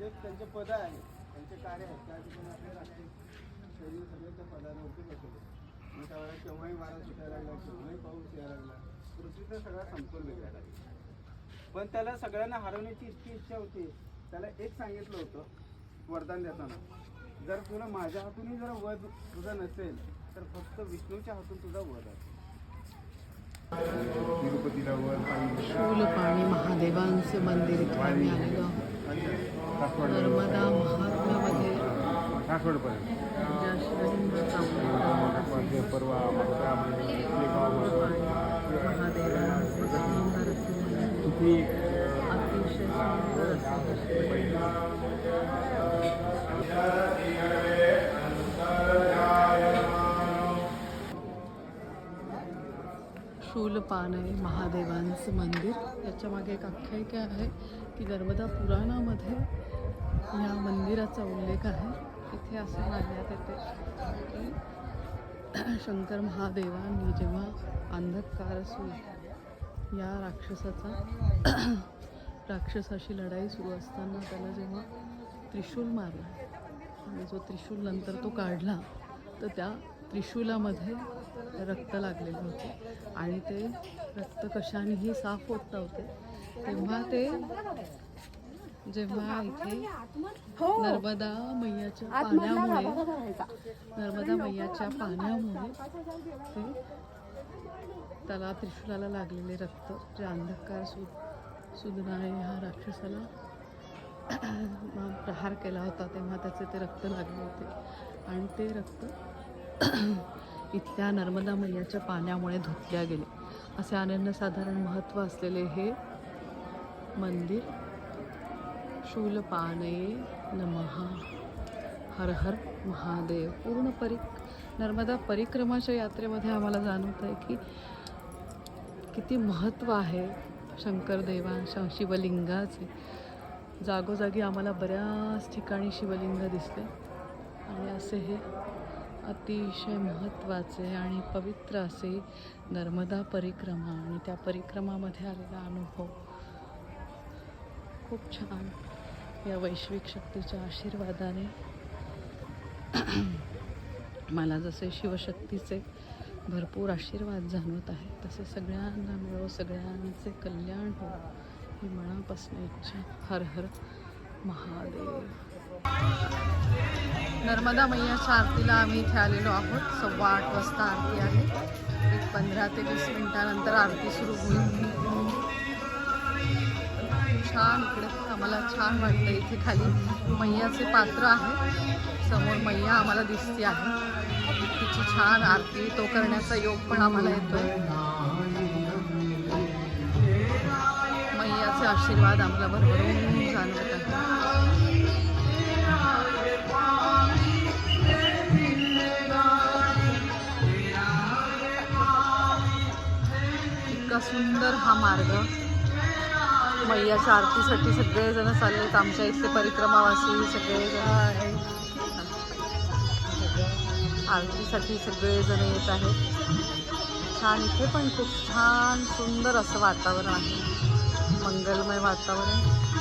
जे त्यांचे पद आहे त्यांचे कार्य आहेत. त्या ठिकाणी आपले राष्ट्रीय शरीर सगळे त्या पदावरती बसवले मग त्यावेळेला केव्हाही वारा सुटायला लागला केव्हाही पाऊस यायला लागला पृथ्वीचा सगळा समतोल बिघडायला लागला पण त्याला सगळ्यांना हरवण्याची इतकी इच्छा होती. त्याला एक सांगितलं होतं वरदान देताना. जर तुला माझ्या हातूनही जर वध तुझा नसेल तर फक्त विष्णूच्या हातून तुझा वध आहे. तिरुपतीला वर शूलपाणी महादेवांचं मंदिर आलेलो. नर्मदा उल्लेख आहे, परवा महादेवांचे अतिशय सुंदर असे शूलपान आहे महादेवांचं मंदिर. याच्या मागे एक आख्यायिका आहे की नर्मदा पुराणामध्ये या मंदिराचा उल्लेख आहे. इथे असं मानण्यात येते की शंकर महादेवांनी जेव्हा अंधकारसूर या राक्षसाचा राक्षसाशी लढाई सुरू असताना त्याला जेव्हा त्रिशूल मारला आणि जो त्रिशूल नंतर तो काढला तर त्या त्रिशूलामध्ये रक्त लागलेले होते. आणि ते रक्त कशानेही साफ होत नव्हते. तेव्हा ते जेव्हा इथे नर्मदा मैयाच्या पाण्यामुळे नर्मदा मैयाच्या पाण्यामुळे ते त्याला त्रिशूलाला लागलेले रक्त जे अंधकार सु सुदनाने ह्या राक्षसाला प्रहार केला होता तेव्हा त्याचे ते रक्त लागले होते. आणि ते रक्त इथल्या नर्मदा मैयाच्या पाण्यामुळे धुतल्या गेले. असे अनन्यसाधारण महत्त्व असलेले हे मंदिर शूलपानये नमहा हर हर महादेव. पूर्ण परिक नर्मदा परिक्रमाच्या यात्रेमध्ये आम्हाला जाणवत आहे की किती महत्त्व आहे शंकरदेवां शिवलिंगाचे. जागोजागी आम्हाला बऱ्याच ठिकाणी शिवलिंग दिसते आणि असे हे अतिशय महत्त्वाचे आणि पवित्र असे नर्मदा परिक्रमा आणि त्या परिक्रमामध्ये आलेला अनुभव. खूप छान. या वैश्विक शक्तीच्या आशीर्वादाने मला जसे शिवशक्तीचे भरपूर आशीर्वाद जाणवत आहे तसे सगळ्यांना मिळो सगळ्यांचे कल्याण हो ही मनापासून इच्छा. हर हर महादेव. नर्मदा मैयाच्या आरतीला आम्ही इथे आलेलो आहोत. सव्वा आठ वाजता आरती आहे. एक पंधरा ते वीस मिनिटानंतर आरती सुरू होईल. छान इकडे आम्हाला छान वाटतं इथे खाली. मैयाचे पात्र आहे. समोर मैया आम्हाला दिसते आहे. तिची छान आरती तो करण्याचा योग पण आम्हाला येतोय. मैयाचे आशीर्वाद आम्हाला भरभरून जाणवत आहे इतका सुंदर हा मार्ग. मैयाच्या आरतीसाठी सगळेजण चाललेत आमच्या इथले परिक्रमावासी सगळेजण आरतीसाठी सगळेजण येत आहेत. छान इथे पण खूप छान सुंदर असं वातावरण आहे. मंगलमय वातावरण.